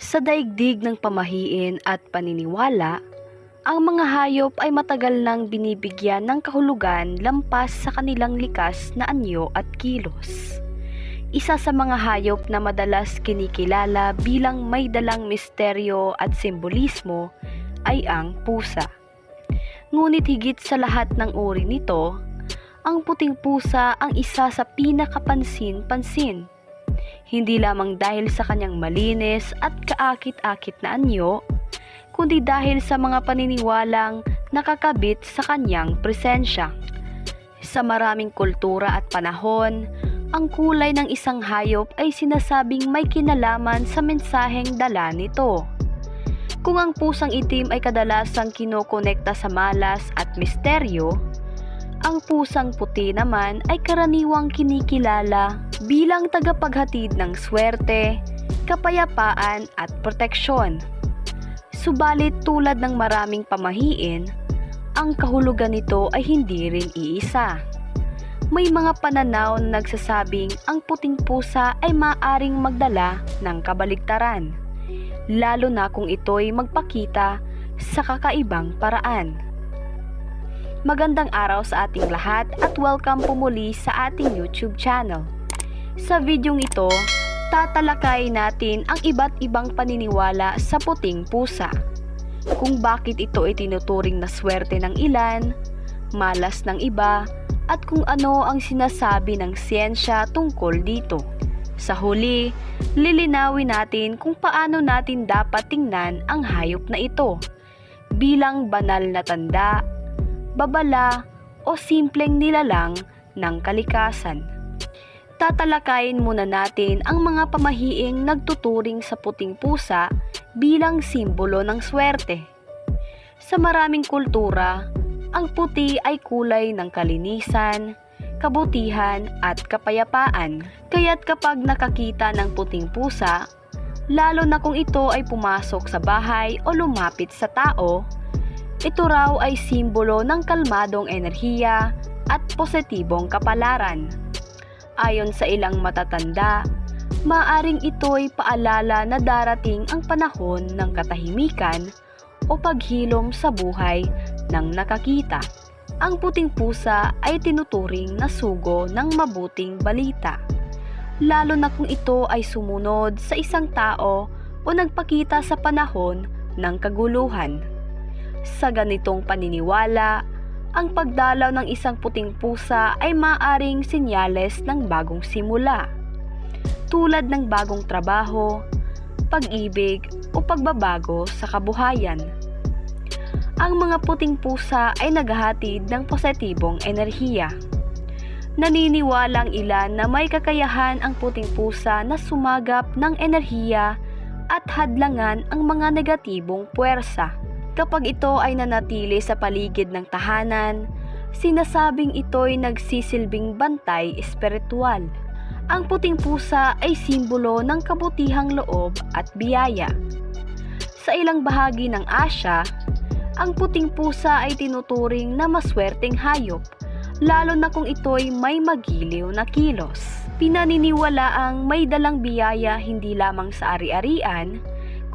Sa daigdig ng pamahiin at paniniwala, ang mga hayop ay matagal nang binibigyan ng kahulugan lampas sa kanilang likas na anyo at kilos. Isa sa mga hayop na madalas kinikilala bilang may dalang misteryo at simbolismo ay ang pusa. Ngunit higit sa lahat ng uri nito, ang puting pusa ang isa sa pinakapansin-pansin. Hindi lamang dahil sa kanyang malinis at kaakit-akit na anyo, kundi dahil sa mga paniniwalang nakakabit sa kanyang presensya. Sa maraming kultura at panahon, ang kulay ng isang hayop ay sinasabing may kinalaman sa mensaheng dala nito. Kung ang pusang itim ay kadalasang kinokonekta sa malas at misteryo, ang pusang puti naman ay karaniwang kinikilala bilang tagapaghatid ng swerte, kapayapaan at proteksyon. Subalit tulad ng maraming pamahiin, ang kahulugan nito ay hindi rin iisa. May mga pananaw na nagsasabing ang puting pusa ay maaring magdala ng kabaligtaran, lalo na kung ito'y magpakita sa kakaibang paraan. Magandang araw sa ating lahat at welcome po muli sa ating YouTube channel. Sa videong ito, tatalakay natin ang iba't ibang paniniwala sa puting pusa. Kung bakit ito ay tinuturing na swerte ng ilan, malas ng iba, at kung ano ang sinasabi ng siyensya tungkol dito. Sa huli, lilinawin natin kung paano natin dapat tingnan ang hayop na ito bilang banal na tanda, babala o simpleng nilalang ng kalikasan. Tatalakayin muna natin ang mga pamahiing nagtuturing sa puting pusa bilang simbolo ng swerte. Sa maraming kultura, ang puti ay kulay ng kalinisan, kabutihan at kapayapaan. Kaya't kapag nakakita ng puting pusa, lalo na kung ito ay pumasok sa bahay o lumapit sa tao, ito raw ay simbolo ng kalmadong enerhiya at positibong kapalaran. Ayon sa ilang matatanda, maaring ito'y paalala na darating ang panahon ng katahimikan o paghilom sa buhay ng nakakita. Ang puting pusa ay tinuturing na sugo ng mabuting balita, lalo na kung ito ay sumunod sa isang tao o nagpakita sa panahon ng kaguluhan. Sa ganitong paniniwala, ang pagdalaw ng isang puting pusa ay maaring sinyales ng bagong simula, tulad ng bagong trabaho, pag-ibig o pagbabago sa kabuhayan. Ang mga puting pusa ay naghahatid ng positibong enerhiya. Naniniwalang ilan na may kakayahan ang puting pusa na sumagap ng enerhiya at hadlangan ang mga negatibong puwersa. Kapag ito ay nanatili sa paligid ng tahanan, sinasabing ito'y nagsisilbing bantay espiritual. Ang puting pusa ay simbolo ng kabutihang loob at biyaya. Sa ilang bahagi ng Asya, ang puting pusa ay tinuturing na maswerteng hayop, lalo na kung ito'y may magiliw na kilos. Pinaniniwala ang may dalang biyaya hindi lamang sa ari-arian,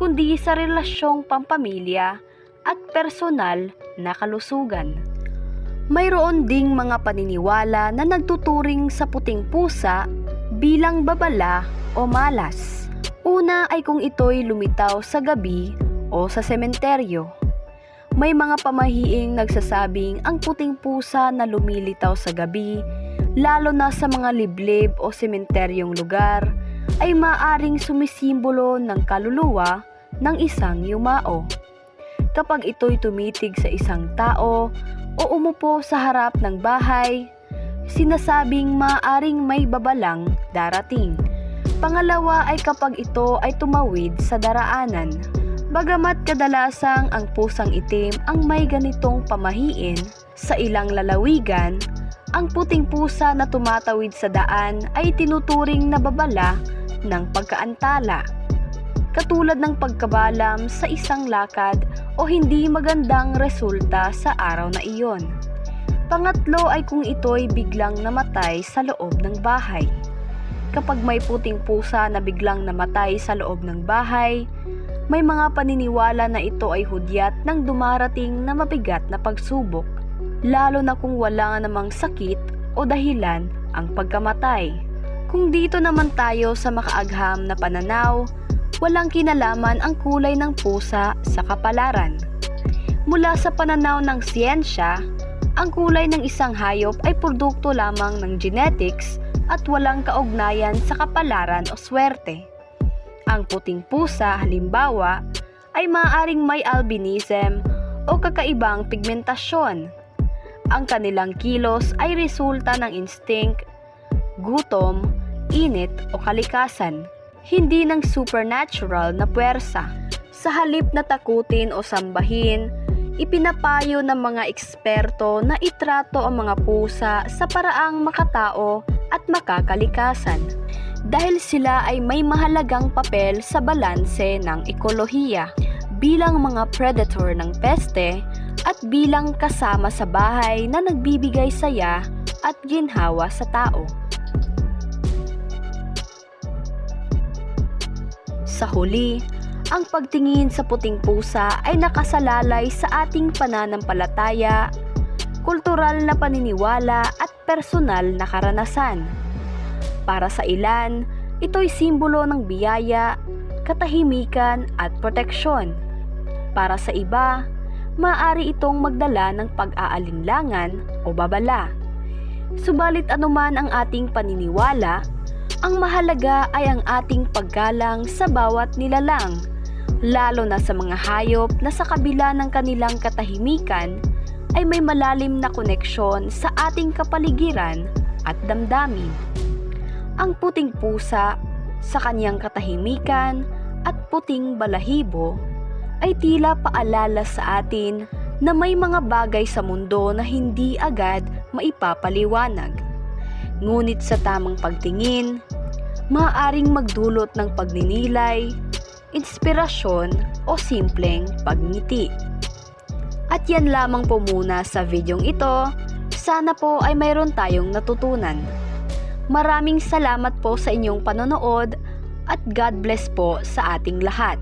kundi sa relasyong pampamilya at personal na kalusugan. Mayroon ding mga paniniwala na nagtuturing sa puting pusa bilang babala o malas. Una ay kung ito'y lumitaw sa gabi o sa sementeryo. May mga pamahiing nagsasabing ang puting pusa na lumilitaw sa gabi, lalo na sa mga liblib o sementeryong lugar, ay maaring sumisimbolo ng kaluluwa ng isang yumao. Kapag ito'y tumitig sa isang tao o umupo sa harap ng bahay, sinasabing maaring may babalang darating. Pangalawa ay kapag ito ay tumawid sa daraanan. Bagamat kadalasang ang pusang itim ang may ganitong pamahiin, sa ilang lalawigan, ang puting pusa na tumatawid sa daan ay tinuturing na babala ng pagkaantala. Katulad ng pagkabalam sa isang lakad o hindi magandang resulta sa araw na iyon. Pangatlo ay kung ito'y biglang namatay sa loob ng bahay. Kapag may puting pusa na biglang namatay sa loob ng bahay, may mga paniniwala na ito ay hudyat ng dumarating na mabigat na pagsubok, lalo na kung wala namang sakit o dahilan ang pagkamatay. Kung dito naman tayo sa makaagham na pananaw, walang kinalaman ang kulay ng pusa sa kapalaran. Mula sa pananaw ng siyensya, ang kulay ng isang hayop ay produkto lamang ng genetics at walang kaugnayan sa kapalaran o swerte. Ang puting pusa, halimbawa, ay maaaring may albinism o kakaibang pigmentasyon. Ang kanilang kilos ay resulta ng instinct, gutom, init o kalikasan, hindi ng supernatural na puwersa. Sa halip na takutin o sambahin, ipinapayo ng mga eksperto na itrato ang mga pusa sa paraang makatao at makakalikasan dahil sila ay may mahalagang papel sa balanse ng ekolohiya bilang mga predator ng peste at bilang kasama sa bahay na nagbibigay saya at ginhawa sa tao. Sa huli, ang pagtingin sa puting pusa ay nakasalalay sa ating pananampalataya, kultural na paniniwala at personal na karanasan. Para sa ilan, ito'y simbolo ng biyaya, katahimikan at proteksyon. Para sa iba, maaari itong magdala ng pag-aalinlangan o babala. Subalit anuman ang ating paniniwala, ang mahalaga ay ang ating paggalang sa bawat nilalang, lalo na sa mga hayop na sa kabila ng kanilang katahimikan ay may malalim na koneksyon sa ating kapaligiran at damdamin. Ang puting pusa sa kanyang katahimikan at puting balahibo ay tila paalala sa atin na may mga bagay sa mundo na hindi agad maipapaliwanag. Ngunit sa tamang pagtingin, maaaring magdulot ng pagninilay, inspirasyon o simpleng pagngiti. At yan lamang po muna sa videong ito. Sana po ay mayroon tayong natutunan. Maraming salamat po sa inyong panonood at God bless po sa ating lahat.